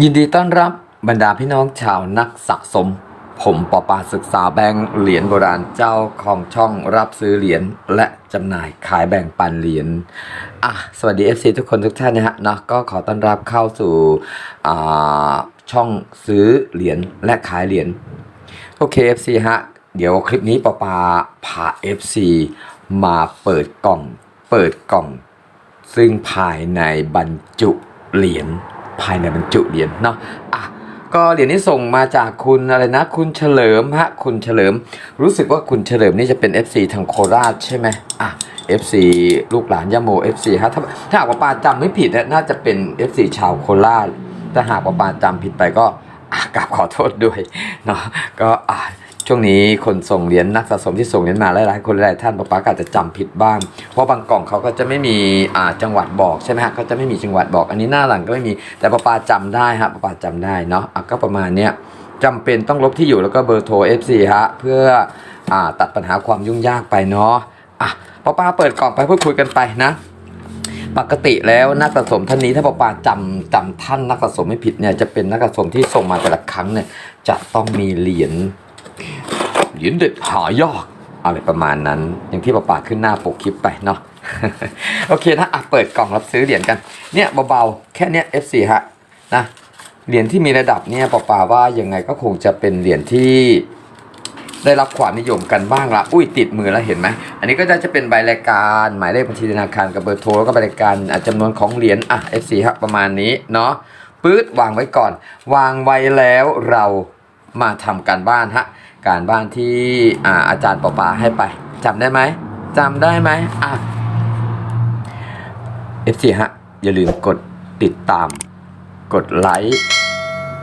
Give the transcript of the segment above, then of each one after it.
ยินดีต้อนรับบรรดาพี่น้องชาวนักสะสม ผมปอปาศึกษาแบงค์เหรียญโบราณเจ้าของช่องรับซื้อเหรียญและจำหน่ายขายแบ่งปันเหรียญอะสวัสดี FC ทุกคนทุกท่านนะฮะนะก็ขอต้อนรับเข้าสู่ช่องซื้อเหรียญและขายเหรียญโอเค FC ฮะเดี๋ยวคลิปนี้ปอปาพา FC มาเปิดกล่อง เปิดกล่อง ซึ่งภายในบรรจุเหรียญ ภายในบรรจุเหรียญเนาะอะก็เหรียญนี้ส่งมาจากคุณอะไรนะ คุณเฉลิมฮะคุณเฉลิม รู้สึกว่าคุณเฉลิมนี่จะเป็น FC ทางโคราชใช่ไหมอะ FC ลูกหลานยาโม FC ฮะถ้าถ้าหากว่าปาจำไม่ผิดนะน่าจะเป็น FC ชาวโคราชถ้าหากว่าปาจำผิดไปก็กราบขอโทษด้วยเนาะก็อะ ช่วงนี้คนส่งเหรียญนักสะสมที่ส่งเหรียญมาหลายๆคนหลายๆท่านป๊าป๊าก็อาจจะจำผิดบ้าง เพราะบางกล่องเขาก็จะไม่มีอ่าจังหวัดบอกใช่ไหมฮะก็จะไม่มีจังหวัดบอก อันนี้หน้าหลังก็ไม่มีแต่ป๊าป๊าจำได้ฮะป๊าป๊าจำได้เนาะอะก็ประมาณเนี้ยจำเป็นต้องลบที่อยู่แล้วก็เบอร์โทร FC ฮะเพื่ออตัดปัญหาความยุ่งยากไปเนาะอะป๊าป๊าเปิดกล่องไปพูดคุยกันไปนะปกติแล้วนักสะสมท่านนี้ถ้าปอปาจำจำท่านนักสะสมไม่ผิดเนี่ยจะเป็นนักสะสมที่ส่งมาแต่ละครั้งเนี่ยจะต้องมีเหรียญ เหรียญเด็ดหายากอะไรประมาณนั้น อย่างที่ปอปาขึ้นหน้าปกคลิปไปเนาะโอเคนะอะเปิดกล่องรับซื้อเหรียญกัน เนี่ยเบาๆ แค่เนี้ย F4 ฮะนะเหรียญที่มีระดับเนี่ยปอปาว่ายังไงก็คงจะเป็นเหรียญที่ได้รับความนิยมกันบ้างละอุ้ยติดมือแล้วเห็นไหม อันนี้ก็จะจะเป็นใบรายการหมายเลขบัญชีธนาคารกับเบอร์โทรแล้วก็ใบรายการจำนวนของเหรียญอะ F4 ครับประมาณนี้เนาะปื๊ดวางไว้ก่อน วางไว้แล้วเรามาทำการบ้านฮะ การบ้านที่อ่าอาจารย์ปอปาให้ไปจำได้ไหมจำได้ไหมอะ F4 ฮะ อย่าลืมกดติดตาม กดไลค์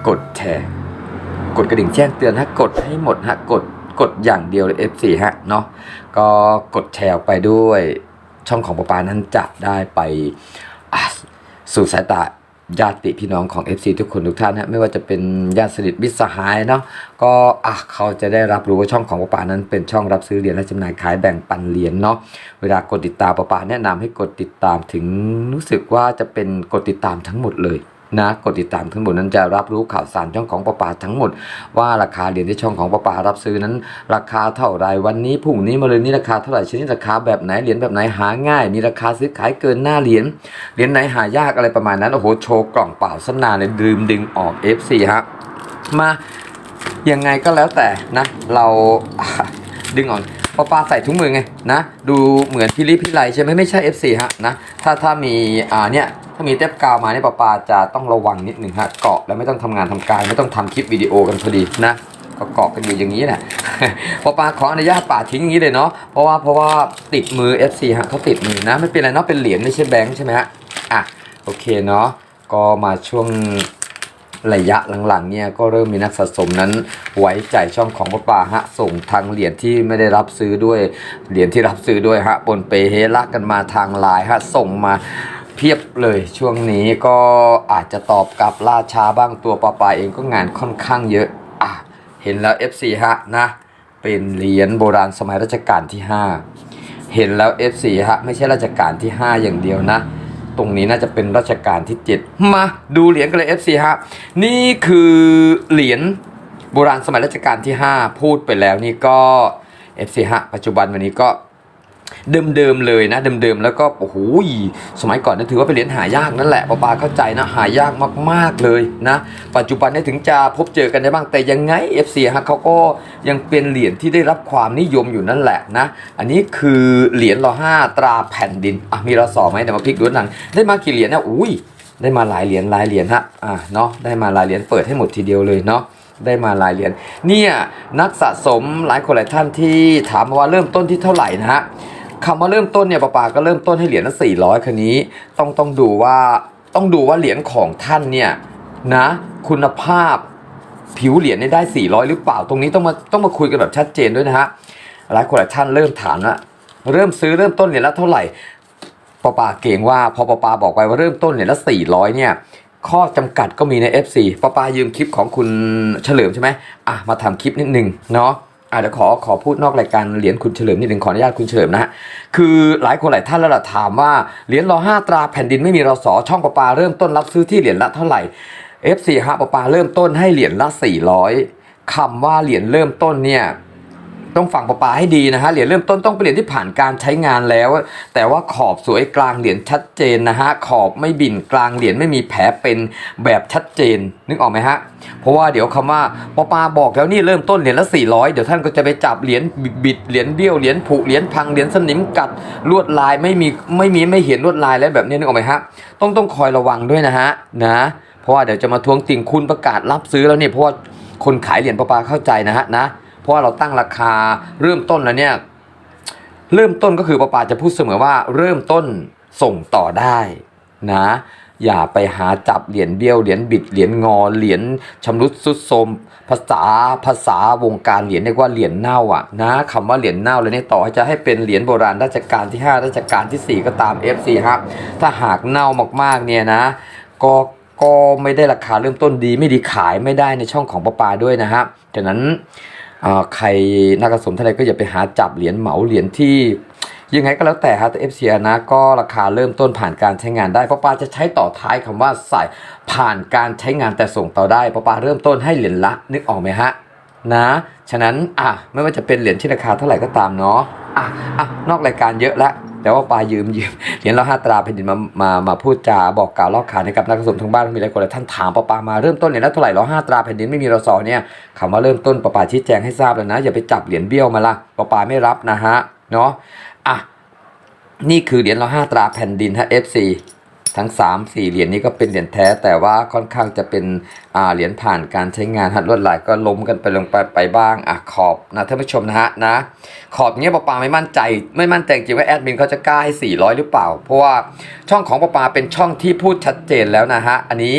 กดแชร์ กดกระดิ่งแจ้งเตือนฮะกดให้หมดฮะกดกดอย่างเดียวเลย F4 ฮะเนาะก็กดแชร์ไปด้วยช่องของปอปานั้นจะได้ไปสู่สายตา ญาติพี่น้องของ FC ทุกคนทุกท่านฮะไม่ว่าจะเป็นญาติสนิทมิตรสหายเนาะก็อะเขาจะได้รับรู้ว่าช่องของปะปานั้นเป็นช่องรับซื้อเหรียญและจำหน่ายขายแบ่งปันเหรียญเนาะเวลากดติดตามปะปาแนะนำให้กดติดตามถึงรู้สึกว่าจะเป็นกดติดตามทั้งหมดเลย นะกดติดตามทั้งหมดนั้นจะรับรู้ข่าวสารช่องของปอปาทั้งหมด ว่าราคาเหรียญที่ช่องของปอปารับซื้อนั้น ราคาเท่าไรวันนี้พรุ่งนี้มะรืนนี้ราคาเท่าไหร่ชนิดราคาแบบไหนเหรียญแบบไหนหาง่าย มีราคาซื้อขายเกินหน้าเหรียญเหรียญไหนหายากอะไรประมาณนั้นโอ้โหโชว์กล่องเปล่าสนานเลยดื่มดึงออก F4 ฮะมายังไงก็แล้วแต่นะ เราดึงออกปอปาใส่ถุงมือไงนะ ดูเหมือนพิลิพิไลใช่ไหมไม่ใช่ F4 ฮะนะถ้าถ้ามีอ่าเนี่ย ถ้ามีเทปกาวมาเนี่ยปอปาจะต้องระวังนิดหนึ่งฮะเกาะแล้วไม่ต้องทำงานทำการไม่ต้องทำคลิปวิดีโอกันพอดีนะก็เกาะกันอยู่อย่างนี้แหละปอปาขออนุญาตป่าทิ้งอย่างนี้เลยเนาะเพราะว่าเพราะว่าติดมือ FC ฮะเขาติดมือนะไม่เป็นไรเนาะเป็นเหรียญไม่ใช่แบงค์ใช่ไหมฮะอะโอเคเนาะก็มาช่วงระยะหลังๆเนี่ยก็เริ่มมีนักสะสมนั้นไว้ใจช่องของปอปาฮะส่งทางเหรียญที่ไม่ได้รับซื้อด้วยเหรียญที่รับซื้อด้วยฮะปนเปเฮลักกันมาทางไลน์ฮะส่งมา เพียบเลยช่วงนี้ก็อาจจะตอบกลับล่าช้าบ้างตัวปอปาเองก็งานค่อนข้างเยอะอะเห็นแล้ว FC ฮะนะ เป็นเหรียญโบราณสมัยรัชกาลที่ 5 เห็นแล้ว F4 ฮะไม่ใช่รัชกาลที่ 5 อย่างเดียวนะ ตรงนี้น่าจะเป็นรัชกาลที่ 7 มาดูเหรียญกันเลย F4 ฮะนี่คือเหรียญโบราณสมัยรัชกาลที่ 5 พูดไปแล้วนี่ก็ F4 ฮะปัจจุบันวันนี้ก็ เดิมๆเลยนะเดิมๆแล้วก็โอ้โหสมัยก่อนนี่ถือว่าเป็นเหรียญหายากนั่นแหละปาปาเข้าใจนะหายากมากๆเลยนะ ปัจจุบันเนี่ถึงจะพบเจอกันได้บ้างแต่ยังไง FC ฮะเขาก็ยังเป็นเหรียญที่ได้รับความนิยมอยู่นั่นแหละนะ อันนี้คือเหรียญรอห้าตราแผ่นดินอะมีรอสอไหมเดี๋ยวมาพลิกดูหนังได้มากี่เหรียญเนะอุ้ยได้มาหลายเหรียญหลายเหรียญฮะอะเนาะได้มาหลายเหรียญเปิดให้หมดทีเดียวเลยเนาะได้มาหลายเหรียญเนี่ยนักสะสมหลายคนหลายท่านที่ถามมาว่าเริ่มต้นที่เท่าไหร่นะฮะ คำว่าเริ่มต้นเนี่ยปาปาก็เริ่มต้นให้เหรียญละสี่ร้อยคันนี้ ต้องต้องดูว่าต้องดูว่าเหรียญของท่านเนี่ยนะคุณภาพผิวเหรียญเนี่ยได้ 400 หรือเปล่า ตรงนี้ต้องมาต้องมาคุยกันแบบชัดเจนด้วยนะฮะหลายคนหลายท่านเริ่มถามละเริ่มซื้อเริ่มต้นเหรียญละเท่าไหร่ปาปาเก่งว่าพอปาปาบอกไปว่าเริ่มต้นเหรียญละ 400 เนี่ยข้อจำกัดก็มีใน FC ป้าปายืมคลิปของคุณเฉลิมใช่ไหมอะมาทำคลิปนิดนึงเนาะ อาจจะขอขอพูดนอกรายการเหรียญคุณเฉลิมนิดนึงขออนุญาตคุณเฉลิมนะฮะคือหลายคนหลายท่านแล้วล่ะถามว่าเหรียญรอห้าตราแผ่นดินไม่มีรอสอช่องป้าปาเริ่มต้นรับซื้อที่เหรียญละเท่าไหร่ F4 ฮะปะปาเริ่มต้นให้เหรียญละ400คำว่าเหรียญเริ่มต้นเนี่ย ต้องฟังปะปาให้ดีนะฮะเหรียญเริ่มต้นต้องเป็นเหรียญที่ผ่านการใช้งานแล้ว แต่ว่าขอบสวยกลางเหรียญชัดเจนนะฮะขอบไม่บิ่นกลางเหรียญไม่มีแผลเป็นแบบชัดเจนนึกออกไหมฮะเพราะว่าเดี๋ยวคำว่าปะปาบอกแล้วนี่เริ่มต้นเหรียญละ 400 เดี๋ยวท่านก็จะไปจับเหรียญบิดเหรียญเบี้ยวเหรียญผุเหรียญพังเหรียญสนิมกัดลวดลายไม่มีไม่มีไม่เห็นลวดลายแล้วแบบนี้นึกออกไหมฮะต้องต้องคอยระวังด้วยนะฮะนะเพราะว่าเดี๋ยวจะมาทวงติ่งคุณประกาศรับซื้อแล้วเนี่ยเพราะว่าคนขายเหรียญปะปาเข้าใจนะฮะนะ ราะว่าเราตั้งราคาเริ่มต้นแล้วเนี่ยเริ่มต้นก็คือป้าปาจะพูดเสมอว่าเริ่มต้นส่งต่อได้นะ อย่าไปหาจับเหรียญเบี้ยวเหรียญบิดเหรียญงอเหรียญชำรุดสุดโทมภาษาภาษาวงการเหรียญเรียกว่าเหรียญเน่าอะนะคำว่าเหรียญเน่าเลยเนี่ยต่อให้จะให้เป็นเหรียญโบราณรัชกาลที่ 5รัชกาลทีสี่ 4 ก็ตาม FC ครับถ้าหากเน่ามากๆเนี่ยนะ ก็ก็ไม่ได้ราคาเริ่มต้นดีไม่ดีขายไม่ได้ในช่องของป้าปาด้วยนะฮะฉะนั้น ใครนักสะสมท่าไรก็อย่าไปหาจับเหรียญเหมาเหรียญที่ยังไงก็แล้วแต่ฮะแต่ FCR นะก็ราคาเริ่มต้นผ่านการใช้งานได้เพราะปาจะใช้ต่อท้ายคำว่าใส่ผ่านการใช้งานแต่ส่งต่อได้เพราะปาเริ่มต้นให้เหรียญละนึกออกไหมฮะนะฉะนั้นอะไม่ว่าจะเป็นเหรียญที่ราคาเท่าไหร่ก็ตามเนาะอะอะนอกรายการเยอะละ แต่ว่าปายืมยืมเหรียญละห้าตราแผ่นดินมามามาพูดจาบอกกล่าวลอกขานนะครับนักสมทั้งบ้านมีหลายคนหลยท่านถามปาปามาเริ่มต้นเนี่ยและเท่าไหร่ละห้าตราแผ่นดินไม่มีรสอเนี่ยคำว่าเริ่มต้นปาปาชี้แจงให้ทราบแล้วนะ อย่าไปจับเหรียญเบี้ยวมาละปาปาไม่รับนะฮะเนาะอะนี่คือเหรียญละห้าตราแผ่นดินฮะ FC ทั้ง 3 4 เหรียญนี้ก็เป็นเหรียญแท้แต่ว่าค่อนข้างจะเป็นอ่าเหรียญผ่านการใช้งานหัดลวดลายก็ล้มกันไปลงไปไปบ้างอะขอบนะท่านผู้ชมนะฮะนะขอบเนี้ยปปาไม่มั่นใจไม่มั่นใจจริงว่าแอดมินเขาจะกล้าให้400 หรือเปล่า เพราะว่าช่องของปปาเป็นช่องที่พูดชัดเจนแล้วนะฮะอันนี้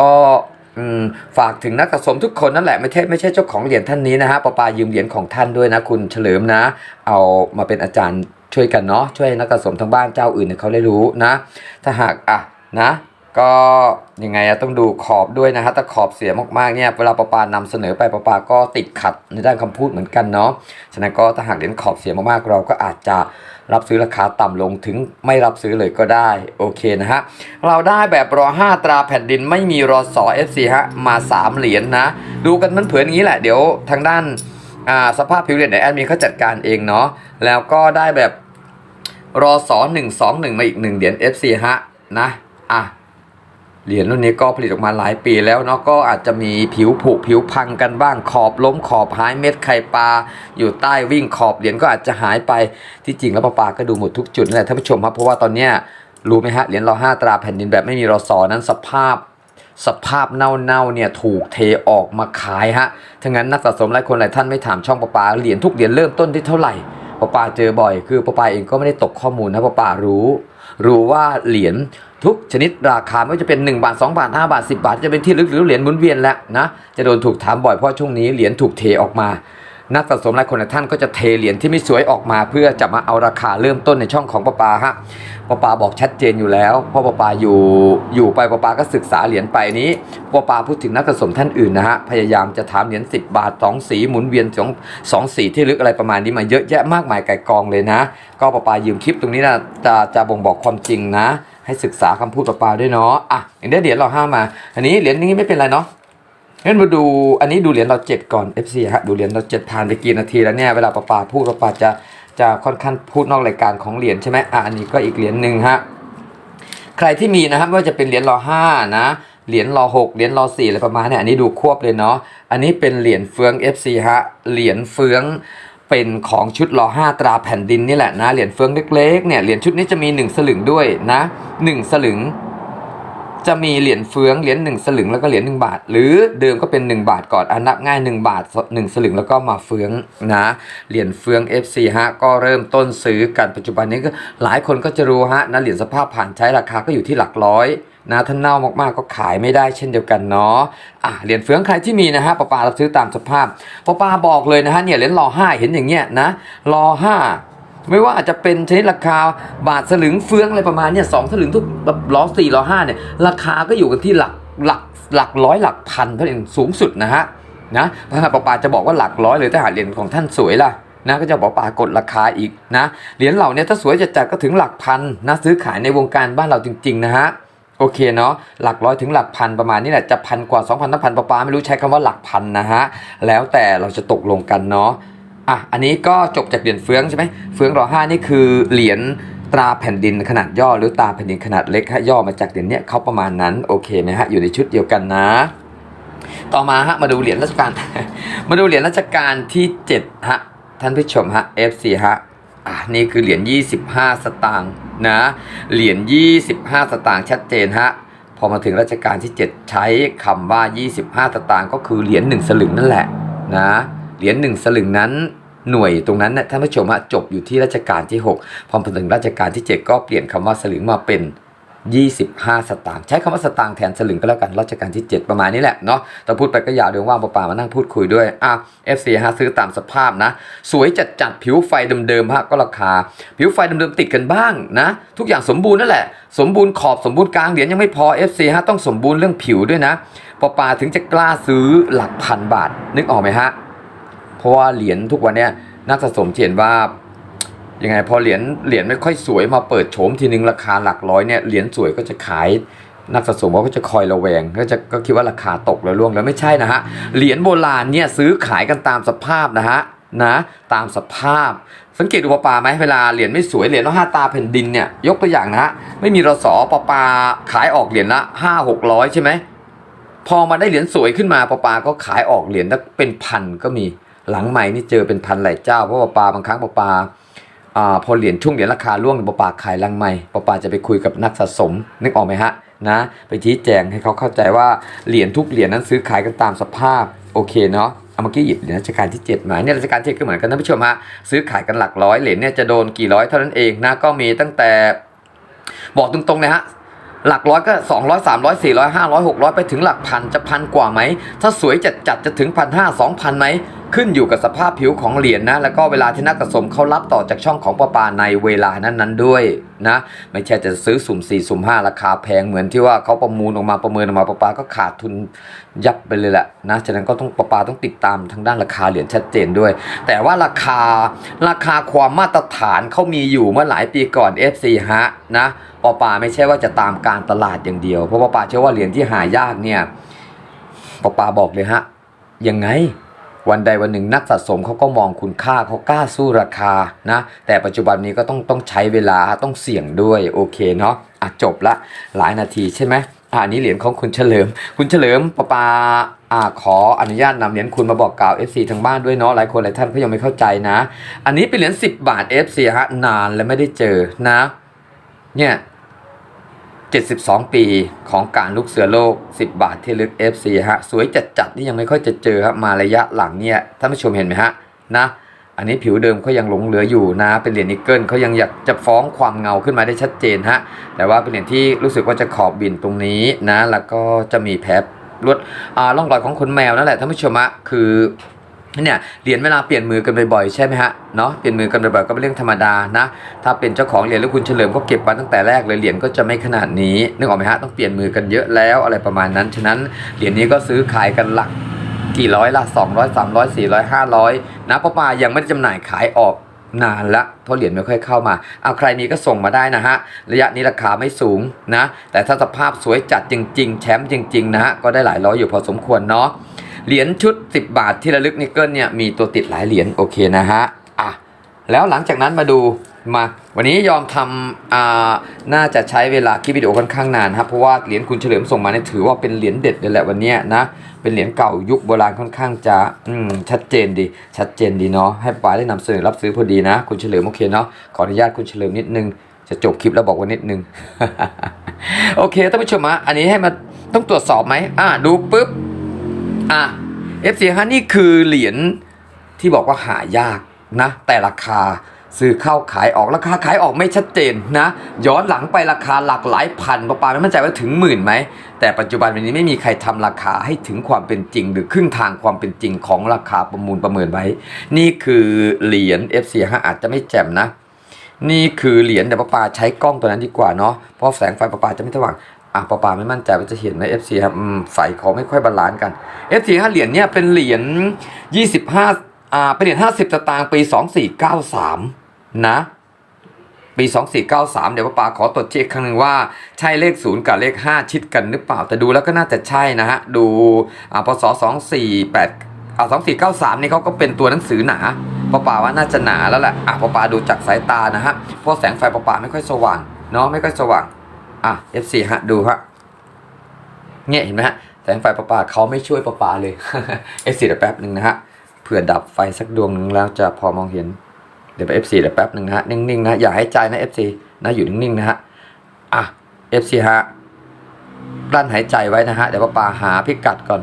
ก็ฝากถึงนักสะสมทุกคนนั่นแหละไม่ใช่ไม่ใช่เจ้าของเหรียญท่านนี้นะฮะปปายืมเหรียญของท่านด้วยนะคุณเฉลิมนะ เอามาเป็นอาจารย์ ช่วยกันเนาะช่วยนักสะสมทางบ้านเจ้าอื่นเนี่ยเขาได้รู้นะ ถ้าหากอะนะก็ยังไงต้องดูขอบด้วยนะฮะถ้าขอบเสียมากๆเนี่ยเวลาปะปานำเสนอไปปะปาก็ติดขัดในด้านคำพูดเหมือนกันเนาะฉะนั้นก็ถ้าหากเหรียญขอบเสียมากๆเราก็อาจจะรับซื้อราคาต่ำลงถึงไม่รับซื้อเลยก็ได้โอเคนะฮะเราได้แบบรอ 5 ตราแผ่นดินไม่มีรอสอ FC ฮะมา 3 เหรียญนะดูกันมันเผินอย่างนี้แหละเดี๋ยวทางด้าน สภาพผิวเหรียญในแอดมินเขาจัดการเองเนาะแล้วก็ได้แบบรอสอหนึ่งสองหนึ่งมาอีกหนึ่งเหรียญ FC ฮะนะอะเหรียญรุ่นนี้ก็ผลิตออกมาหลายปีแล้วเนาะก็อาจจะมีผิวผุผิวพังกันบ้างขอบล้มขอบหายเม็ดไข่ปลาอยู่ใต้วิ่งขอบเหรียญก็อาจจะหายไปที่จริงแล้วปลาปาก็ดูหมดทุกจุดนั่นแหละท่านผู้ชมครับเพราะว่าตอนเนี้ยรู้ไหมฮะเหรียญรอห้าตราแผ่นดินแบบไม่มีรอสอนั้นสภาพ สภาพเน่าๆเนี่ยถูกเทออกมาขายฮะทั้งนั้นนักสะสมหลายคนหลายท่านไม่ถามช่องปะปาเหรียญทุกเหรียญเริ่มต้นที่เท่าไหร่ปะปาเจอบ่อย คือปะปาเองก็ไม่ได้ตกข้อมูลนะปะปารู้ รู้ว่าเหรียญทุกชนิดราคาไม่ว่าจะเป็น 1 บาท 2 บาท 5 บาท 10 บาท จะเป็นที่ลึกหรือเหรียญหมุนเวียนแล้วนะจะโดนถูกถามบ่อยเพราะช่วงนี้เหรียญถูกเทออกมา นักสะสมหลายคนท่านก็จะเทเหรียญที่ไม่สวยออกมา เพื่อจะมาเอาราคาเริ่มต้นในช่องของปปาฮะปปาบอกชัดเจนอยู่แล้วเพราะปปาอยู่อยู่ไปปปาก็ศึกษาเหรียญไปนี้ปปาพูดถึงนักสะสมท่านอื่นนะฮะพยายามจะถามเหรียญ10 บาทสองสีหมุนเวียนสองสองสีที่ลึกอะไรประมาณนี้มาเยอะแยะมากมายไก่กองเลยนะ ก็ปปายืมคลิปตรงนี้นะจะจะบ่งบอกความจริงนะ ให้ศึกษาคำพูดปปาด้วยเนาะอะอย่างนี้เหรียญเราห้ามา อันนี้เหรียญนี้ไม่เป็นไรเนาะ งั้นมาดูอันนี้ดูเหรียญเราเจ็ดก่อน FC ฮะดูเหรียญเราเจ็ดผ่านไปกี่นาทีแล้วเนี่ยเวลาปะปาพูดปะปาจะจะค่อนข้างพูดนอกรายการของเหรียญใช่ไหมอะอันนี้ก็อีกเหรียญหนึ่งฮะใครที่มีนะครับว่าจะเป็นเหรียญรอห้านะเหรียญรอหกเหรียญรอสี่อะไรประมาณเนี้อันนี้ดูควบเลยเนาะอันนี้เป็นเหรียญเฟือง FC ฮะเหรียญเฟืองเป็นของชุดรอห้าตราแผ่นดินนี่แหละนะเหรียญเฟืองเล็กๆเนี่ยเหรียญชุดนี้จะมีหนึ่งสลึงด้วยนะหนึ่งสลึง จะมีเหรียญเฟืองเหรียญหนึ่งสลึงแล้วก็เหรียญหนึ่งบาท หรือเดิมก็เป็น 1 บาทก่อนอันนับง่าย1บาท1สลึงแล้วก็มาเฟืองนะเหรียญเฟือง FC ฮะก็เริ่มต้นซื้อกันปัจจุบันนี้ก็หลายคนก็จะรู้ฮะนะเหรียญสภาพผ่านใช้ราคาก็อยู่ที่หลักร้อยนะถ้าเน่ามากๆก็ขายไม่ได้เช่นเดียวกันเนาะอะเหรียญเฟืองใครที่มีนะฮะปะปารับซื้อตามสภาพปะปาบอกเลยนะฮะเนี่ยเหรียญรอห้าเห็นอย่างเงี้ยนะรอห้า ไม่ว่าอาจจะเป็นชนิดราคาบาทสลึงเฟืองอะไรประมาณเนี่ยสองสลึงทุกล้อสี่ล้อห้าเนี่ยราคาก็อยู่กันที่หลักหลักหลักร้อยหลักพันเท่านั้นสูงสุดนะฮะนะพระปาปาจะบอกว่าหลักร้อยเลยถ้าหาเหรียญของท่านสวยล่ะนะก็จะบอกปากดราคาอีกนะเหรียญเหล่านี้ถ้าสวยจัดๆก็ถึงหลักพันนะซื้อขายในวงการบ้านเราจริงๆนะฮะโอเคเนาะหลักร้อยถึงหลักพันประมาณนี้แหละจะพันกว่าสองพันพันปลาไม่รู้ใช้คำว่าหลักพันนะฮะแล้วแต่เราจะตกลงกันเนาะ อะอันนี้ก็จบจากเหรียญเฟืองใช่ไหมเฟืองรอห้านี่คือเหรียญตราแผ่นดินขนาดย่อหรือตราแผ่นดินขนาดเล็กฮะย่อมาจากเหรียญเนี้ยเขาประมาณนั้นโอเคไหมฮะอยู่ในชุดเดียวกันนะ ต่อมาฮะมาดูเหรียญราชการ มาดูเหรียญราชการที่7ฮะท่านผู้ชมฮะ F4 ฮะอะนี่คือเหรียญ25 สตางค์นะเหรียญ25 สตางค์ชัดเจนฮะพอมาถึงรัชกาลที่ 7 ใช้คำว่า 25 สตางค์ก็คือเหรียญ1สลึงนั่นแหละนะ เหรียญ1สลึงนั้นหน่วยตรงนั้นเนี่ยท่านผู้ชมฮะจบอยู่ที่รัชกาลที่ 6 พอมาถึงรัชกาลที่ 7 ก็เปลี่ยนคำว่าสลึงมาเป็น 25 สตางค์ใช้คำว่าสตางค์แทนสลึงก็แล้วกันรัชกาลที่ 7 ประมาณนี้แหละเนาะแต่พูดไปก็ยาวเดี๋ยวว่างเปล่ามานั่งพูดคุยด้วยอะ FC ฮะซื้อตามสภาพนะ สวยจัดจัดผิวไฟเดิมๆฮะก็ราคา ผิวไฟเดิมๆติดกันบ้างนะ ทุกอย่างสมบูรณ์นั่นแหละ สมบูรณ์ขอบสมบูรณ์กลางเหรียญยังไม่พอ FC ฮะต้องสมบูรณ์เรื่องผิวด้วยนะปอปาถึงจะกล้าซื้อหลักพันบาทนึกออกไหมฮะ เพราะว่าเหรียญทุกวันเนี้ยนักสะสมจะเห็นว่ายังไงพอเหรียญเหรียญไม่ค่อยสวยมาเปิดโฉมทีนึงราคาหลักร้อยเนี่ยเหรียญสวยก็จะขายนักสะสมเขาก็จะคอยระแวงก็จะก็คิดว่าราคาตกแล้วล่วงแล้วไม่ใช่นะฮะเหรียญโบราณเนี่ยซื้อขายกันตามสภาพนะฮะนะตามสภาพ สังเกตดูปลาปาไหมเวลาเหรียญไม่สวยเหรียญละห้าตาแผ่นดินเนี่ยยกตัวอย่างนะฮะไม่มีรสอปลาปลาขายออกเหรียญละห้าหกร้อยใช่ไหมพอมาได้เหรียญสวยขึ้นมาปาปาก็ขายออกเหรียญละเป็นพันก็มี หลังใหม่นี่เจอเป็นพันหลายเจ้าเพราะปาปาบางครั้งปาปาอ่าพอเหรียญช่วงเหรียญราคาร่วงปาปาขายหลังใหม่ปาปาจะไปคุยกับนักสะสมนึกออกไหมฮะนะไปชี้แจงให้เขาเข้าใจว่าเหรียญทุกเหรียญนั้นซื้อขายกันตามสภาพโอเคเนาะเอาเมื่อกี้หยิบเหรียญรัชกาลที่ 7 มาเนี่ยรัชกาลที่ก็เหมือนกันท่านผู้ชมฮะซื้อขายกันหลักร้อยเหรียญเนี่ยจะโดนกี่ร้อยเท่านั้นเองนะก็มีตั้งแต่บอกตรงๆเลยฮะหลักร้อยก็ 200 300 400 500 600 ไปถึงหลักพันจะพันกว่าไหม ถ้าสวยจัดจัดจะถึงพันห้าสองพันไหมขึ้นอยู่กับสภาพผิวของเหรียญนะแล้วก็เวลาที่นักสะสมเขารับต่อจากช่องของประปาในเวลานั้นๆด้วยนะไม่ใช่จะซื้อสุ่ม4สุ่ม5 ราคาแพงเหมือนที่ว่าเขาประมูลออกมาประเมินออกมาประปาก็ขาดทุนยับไปเลยแหละนะฉะนั้นก็ต้องประปาต้องติดตามทางด้านราคาเหรียญชัดเจนด้วย แต่ว่าราคาราคาความมาตรฐานเขามีอยู่เมื่อหลายปีก่อน FC ฮะนะปอปาไม่ใช่ว่าจะตามการตลาดอย่างเดียวเพราะปอปาเชื่อว่าเหรียญที่หายากเนี่ยปอปาบอกเลยฮะยังไง วันใดวันหนึ่งนักสะสมเขาก็มองคุณค่าเขากล้าสู้ราคานะแต่ปัจจุบันนี้ก็ต้องต้องใช้เวลาต้องเสี่ยงด้วยโอเคเนาะอะจบละหลายนาทีใช่ไหมอ่านี้เหรียญของคุณเฉลิม คุณเฉลิมปปาอ่าขออนุญาตนำเหรียญคุณมาบอกกล่าว FC ทางบ้านด้วยเนาะหลายคนหลายท่านก็ยังไม่เข้าใจนะ อันนี้เป็นเหรียญ10 บาท FC ฮะนานแล้วไม่ได้เจอนะ เนี่ย 72 ปีของการลุกเสือโลก 10 บาทที่ลึก FC ฮะ สวยจัดจัดๆนี่ยังไม่ค่อยจะเจอครับมาระยะหลังเนี่ยท่านผู้ชมเห็นไหมฮะนะ อันนี้ผิวเดิมเขายังหลงเหลืออยู่นะ เป็นเหรียญนิกเกิลเขายังอยากจะฟ้องความเงาขึ้นมาได้ชัดเจนฮะ แต่ว่าเป็นเหรียญที่รู้สึกว่าจะขอบบินตรงนี้นะ แล้วก็จะมีแผลลวดอ่าร่องรอยของขนแมวนั่นแหละท่านผู้ชมะคือ เนี่ยเหรียญเวลาเปลี่ยนมือกันบ่อยๆใช่ไหมฮะเนาะเปลี่ยนมือกันบ่อยๆก็เป็นเรื่องธรรมดานะถ้าเป็นเจ้าของเหรียญแล้วคุณเฉลิมเขาเก็บมาตั้งแต่แรกเลยเหรียญก็จะไม่ขนาดนี้นึกออกไหมฮะต้องเปลี่ยนมือกันเยอะแล้วอะไรประมาณนั้นฉะนั้นเหรียญนี้ก็ซื้อขายกันหลักกี่ร้อยละ200 300 400 500 นะเพราะมายังไม่ได้จำหน่ายขายออกนานละเพราะเหรียญไม่ค่อยเข้ามาเอาใครมีก็ส่งมาได้นะฮะ ระยะนี้ราคาไม่สูงนะ แต่ถ้าสภาพสวยจัดจริง ๆ แชมป์จริง ๆ นะฮะ ก็ได้หลายร้อยอยู่พอสมควรเนาะ เหรียญชุด 10 บาทที่ระลึกนิกเกิลเนี่ยมีตัวติดหลายเหรียญโอเคนะฮะอะแล้วหลังจากนั้นมาดูมาวันนี้ยอมทำอ่าน่าจะใช้เวลาคลิปวิดีโอค่อนข้างนานครับเพราะว่าเหรียญคุณเฉลิมส่งมาเนี่ยถือว่าเป็นเหรียญเด็ดเลยแหละวันนี้นะเป็นเหรียญเก่ายุคโบราณค่อนข้างจะอืมชัดเจนดี ชัดเจนดีเนาะให้ป๋าได้นำเสนอรับซื้อพอดีนะ คุณเฉลิมโอเคเนาะขออนุญาตคุณเฉลิมนิดนึงจะจบคลิปแล้วบอกว่านิดนึง โอเคท่านผู้ชมฮะอันนี้ให้มาต้องตรวจสอบไหมอ่าดูปุ๊บ อะ F4 ฮะนี่คือเหรียญที่บอกว่าหายากนะ แต่ราคาซื้อเข้าขายออกราคาขายออกไม่ชัดเจนนะ ย้อนหลังไปราคาหลักหลายพันปะปาไม่มั่นใจว่าถึงหมื่นไหม แต่ปัจจุบันวันนี้ไม่มีใครทำราคาให้ถึงความเป็นจริง หรือครึ่งทางความเป็นจริงของราคาประมูลประเมินไว้ นี่คือเหรียญ F4 ฮะอาจจะไม่แจ่มนะ นี่คือเหรียญแต่ปะปาใช้กล้องตัวนั้นดีกว่าเนาะเพราะแสงไฟปะปาจะไม่สว่าง อะปะปาไม่มั่นใจว่าจะเห็นไหม FC ครับอืมไฟเขาไม่ค่อยบาลานซ์กัน FC ห้าเหรียญเนี่ยเป็นเหรียญ25อ่าเป็นเหรียญ50สตางค์ปี2493นะ ปี2493เก้าสามเดี๋ยวป้าปาขอตรวจเช็คครั้งหนึ่งว่าใช่เลข0กับเลข5ชิดกันหรือเปล่า แต่ดูแล้วก็น่าจะใช่นะฮะ ดูอ่าพศ248อ่า2493นี่เขาก็เป็นตัวหนังสือหนาป้าปาว่าน่าจะหนาแล้วแหละอะป้าปาดูจากสายตานะฮะเพราะแสงไฟป้าปาไม่ค่อยสว่างเนาะไม่ค่อยสว่าง อะ F4 ฮะ ดูฮะเนี่ยเห็นไหมฮะแสงไฟป้าปาเขาไม่ช่วยป้าปาเลย F4 เดี๋ยวแป๊บหนึ่งนะฮะเผื่อดับไฟสักดวงหนึงแล้วจะพอมองเห็นเดี๋ยวไป F4 เดี๋ยวแป๊บหนึ่งนะฮะนิ่งๆนะอย่าให้ใจนะ F4 นะอยู่นิ่งๆนะฮะอะ F4 ฮะกลั้นหายใจไว้นะฮะเดี๋ยวป้าปาหาพิกัดก่อน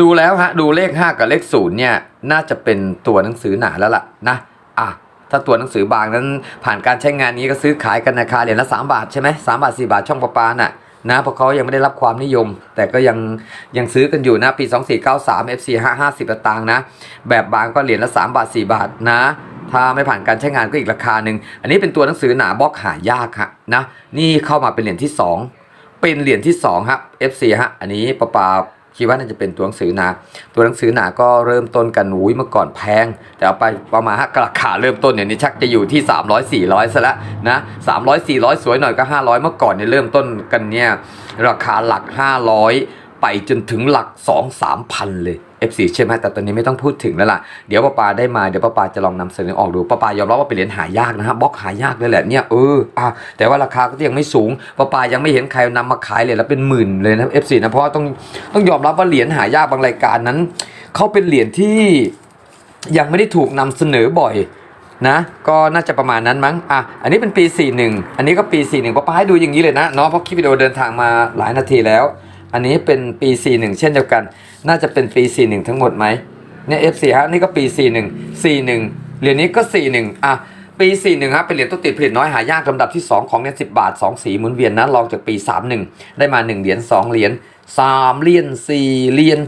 ดูแล้วฮะดูเลข 5 กับเลข0เนี่ยน่าจะเป็นตัวหนังสือหนาแล้วล่ะนะอะ ถ้าตัวหนังสือบางนั้นผ่านการใช้งานนี้ก็ซื้อขายกันราคาเหรียญละ 3 บาทใช่ไหมสามบาท 4 บาทช่องประปาน่ะนะเพราะเขายังไม่ได้รับความนิยม แต่ก็ยังยังซื้อกันอยู่นะปี 2493 FC 5 50สตางค์นะ แบบบางก็เหรียญละ 3 บาท 4 บาทนะ ถ้าไม่ผ่านการใช้งานก็อีกราคาหนึ่งอันนี้เป็นตัวหนังสือหนาบล็อกหายากฮะนะนี่เข้ามาเป็นเหรียญที่ 2 เป็นเหรียญที่2ครับ FC ฮะอันนี้ประปา คิดว่าน่าจะเป็นตัวหนังสือหนา ตัวหนังสือหนาก็เริ่มต้นกันอุ้ยเมื่อก่อนแพง แต่เอาไปประมาณฮะราคาเริ่มต้นเนี่ยนี่ชักจะอยู่ที่ 300 400ซะแล้วนะ300 400สวยหน่อยก็ 500 เมื่อก่อนเนี่ยเริ่มต้นกันเนี่ยราคาหลัก 500 ไปจนถึงหลัก 2 3พันเลย F4 ใช่ไหมแต่ตอนนี้ไม่ต้องพูดถึงแล้วล่ะ เดี๋ยวป้าปาได้มา เดี๋ยวป้าปาจะลองนำเสนอออกดูป้าปายอมรับว่าเป็นเหรียญหายากนะฮะบล็อกหายากเลยแหละเนี่ยเอออะแต่ว่าราคาก็ยังไม่สูงป้าปายังไม่เห็นใครนำมาขายเลยแล้วเป็นหมื่นเลยนะ F4 นะเพราะต้องต้องยอมรับว่าเหรียญหายากบางรายการนั้นเขาเป็นเหรียญที่ยังไม่ได้ถูกนำเสนอบ่อยนะก็น่าจะประมาณนั้นมั้งอะอันนี้เป็นปี 41 อันนี้ก็ปี 41ป้าป้าให้ดูอย่างนี้เลยนะเนาะเพราะคลิปวิดีโอเดินทางมาหลายนาทีแล้ว อันนี้เป็นปี 41 เช่นเดียวกัน น่าจะเป็นปี41ทั้งหมดไหมเนี่ย F4 ฮะนี่ก็ปี41 41เหรียญนี้ก็ 41อะปี 41ครับเป็นเหรียญตัวติดผลิตน้อยหายากลำดับที่ 2 ของเนี่ย10บาท 2 สีหมุนเวียนนะรองจากปี 31 ได้มา 1 เหรียญ2เหรียญ3เหรียญ4เหรียญ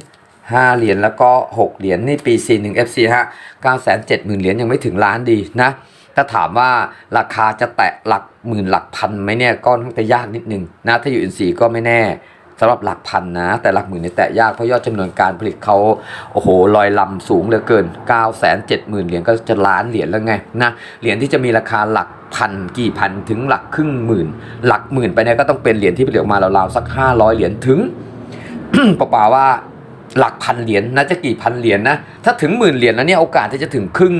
5เหรียญแล้วก็ 6 เหรียญนี่ปี 41 FC ฮะ970,000 เหรียญยังไม่ถึงล้านดีนะถ้าถามว่าราคาจะแตะหลักหมื่นหลักพันไหมเนี่ยก็ค่อนข้างจะยากนิดนึงนะถ้าอยู่อินซีก็ไม่แน่ สำหรับหลักพันนะ แต่หลักหมื่นเนี่ยแตะยากเพราะยอดจำนวนการผลิตเขาโอ้โหลอยลำสูงเหลือเกิน 970,000เหรียญก็จะล้านเหรียญแล้วไงนะเหรียญที่จะมีราคาหลักพันกี่พันถึงหลักครึ่งหมื่น หลักหมื่นไปเนี่ยก็ต้องเป็นเหรียญที่ผลิตออกมาราวๆสัก 500 เหรียญถึงปป่าว่าหลักพันเหรียญนะจะกี่พันเหรียญนะถ้าถึงหมื่นเหรียญแล้วเนี่ยโอกาสที่จะถึงครึ่ง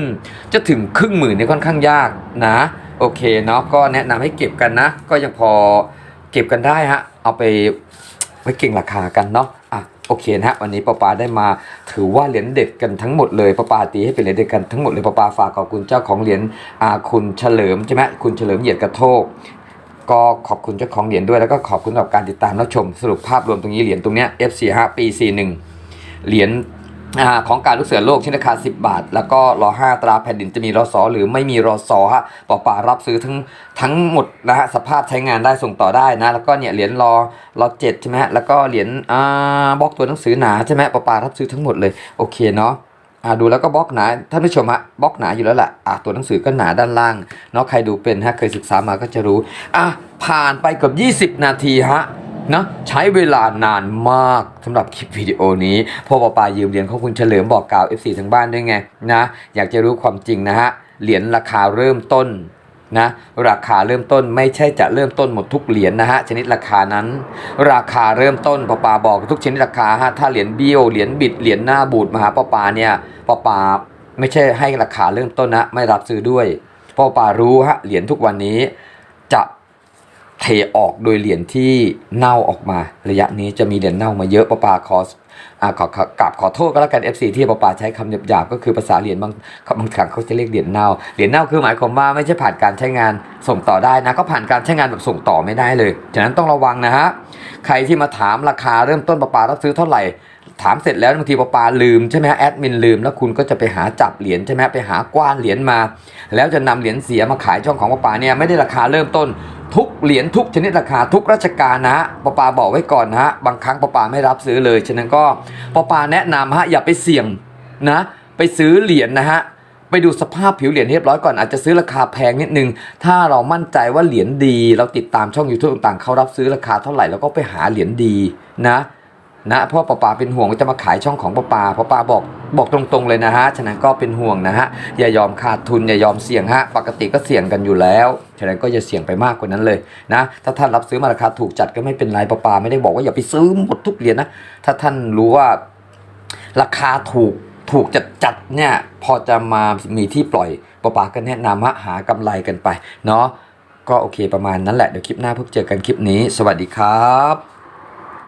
จะถึงครึ่งหมื่นเนี่ยค่อนข้างยากนะโอเคเนาะก็แนะนำให้เก็บกันนะ ก็ยังพอเก็บกันได้ฮะเอาไป ไว้เก่งราคากันเนาะอะโอเคนะฮะวันนี้ป้าปาได้มาถือว่าเหรียญเด็ดกันทั้งหมดเลยป้าปาตีให้เป็นเหรียญเด็ดกันทั้งหมดเลยป้าปาฝากขอบคุณเจ้าของเหรียญอาคุณเฉลิมใช่ไหมคุณเฉลิมเหยียดกระโทกก็ขอบคุณเจ้าของเหรียญด้วยแล้วก็ขอบคุณสำหรับการติดตามรับชมสรุปภาพรวมตรงนี้เหรียญตรงเนี้ย F45 ปี41เหรียญ ของการลูกเสือโลกที่ราคา 10 บาท แล้วก็รอ5ตราแผ่นดินจะมีรอสอหรือไม่มีรอสอฮะป่าป่ารับซื้อทั้งทั้งหมดนะฮะสภาพใช้งานได้ส่งต่อได้นะ แล้วก็เนี่ยเหรียญรอรอเจ็ดใช่ไหมฮะแล้วก็เหรียญอ่าบล็อกตัวหนังสือหนาใช่ไหมป่าป่ารับซื้อทั้งหมดเลยโอเคเนาะอ่าดูแล้วก็บล็อกหนาท่านผู้ชมฮะบล็อกหนาอยู่แล้วแหละอ่าตัวหนังสือก็หนาด้านล่างเนาะใครดูเป็นฮะเคยศึกษามาก็จะรู้อะผ่านไปเกือบ20 นาทีฮะ นะใช้เวลานานมากสำหรับคลิปวิดีโอนี้พ่อปาปายืมเหรียญของคุณเฉลิมบอกกล่าว F4 ทั้งบ้านด้วยไงนะอยากจะรู้ความจริงนะฮะเหรียญราคาเริ่มต้นนะราคาเริ่มต้นไม่ใช่จะเริ่มต้นหมดทุกเหรียญนะฮะชนิดราคานั้น ราคาเริ่มต้นปอปาบอกทุกชนิดราคาฮะถ้าเหรียญเบี้ยวเหรียญบิดเหรียญหน้าบูดมาหาปอปาเนี่ยปอปาไม่ใช่ให้ราคาเริ่มต้นนะไม่รับซื้อด้วยปอปารู้ฮะเหรียญทุกวันนี้ เทออกโดยเหรียญที่เน่าออกมา ระยะนี้จะมีเหรียญเน่ามาเยอะปอปาขออ่าขอขอกราบขอโทษก็แล้วกัน FC ที่ปาปาใช้คำหยาบๆก็คือภาษาเหรียญบางบางครั้งเขาจะเรียกเหรียญเน่าเหรียญเน่าคือหมายความว่าไม่ใช่ผ่านการใช้งานส่งต่อได้นะ ก็ผ่านการใช้งานแบบส่งต่อไม่ได้เลยฉะนั้นต้องระวังนะฮะใครที่มาถามราคาเริ่มต้นปาปารับซื้อเท่าไหร่ถามเสร็จแล้วบางทีปาปาลืมใช่ไหมฮะแอดมินลืมแล้วคุณก็จะไปหาจับเหรียญใช่ไหมไปหากว้านเหรียญมา แล้วจะนำเหรียญเสียมาขายช่องของปาปาเนี่ยไม่ได้ราคาเริ่มต้น ทุกเหรียญทุกชนิดราคาทุกราชการนะปะปาปาบอกไว้ก่อนนะฮะบางครั้งปาปาไม่รับซื้อเลยฉะนั้นก็ปาปาแนะนำฮะอย่าไปเสี่ยงนะ ไปซื้อเหรียญนะฮะไปดูสภาพผิวเหรียญเรียบร้อยก่อนอาจจะซื้อราคาแพงนิดนึง ถ้าเรามั่นใจว่าเหรียญดี เราติดตามช่อง YouTube ต่างๆเขารับซื้อราคาเท่าไหร่แล้วก็ไปหาเหรียญดีนะ นะเพราะป้าปาเป็นห่วงว่าจะมาขายช่องของป้าปาป้าปาบอกบอกตรงๆเลยนะฮะ ฉะนั้นก็เป็นห่วงนะฮะ อย่ายอมขาดทุน อย่ายอมเสี่ยงฮะ ปกติก็เสี่ยงกันอยู่แล้ว ฉะนั้นก็อย่าเสี่ยงไปมากกว่านั้นเลยนะ ถ้าท่านรับซื้อมาราคาถูกจัดก็ไม่เป็นไรป้าปาไม่ได้บอกว่าอย่าไปซื้อหมดทุกเหรียญนะ ถ้าท่านรู้ว่าราคาถูกถูกจัดจัดเนี่ยพอจะมามีที่ปล่อยป้าปาก็แนะนำว่าหากำไรกันไปเนาะ ก็โอเคประมาณนั้นแหละ เดี๋ยวคลิปหน้าพบเจอกันคลิปนี้ สวัสดีครับ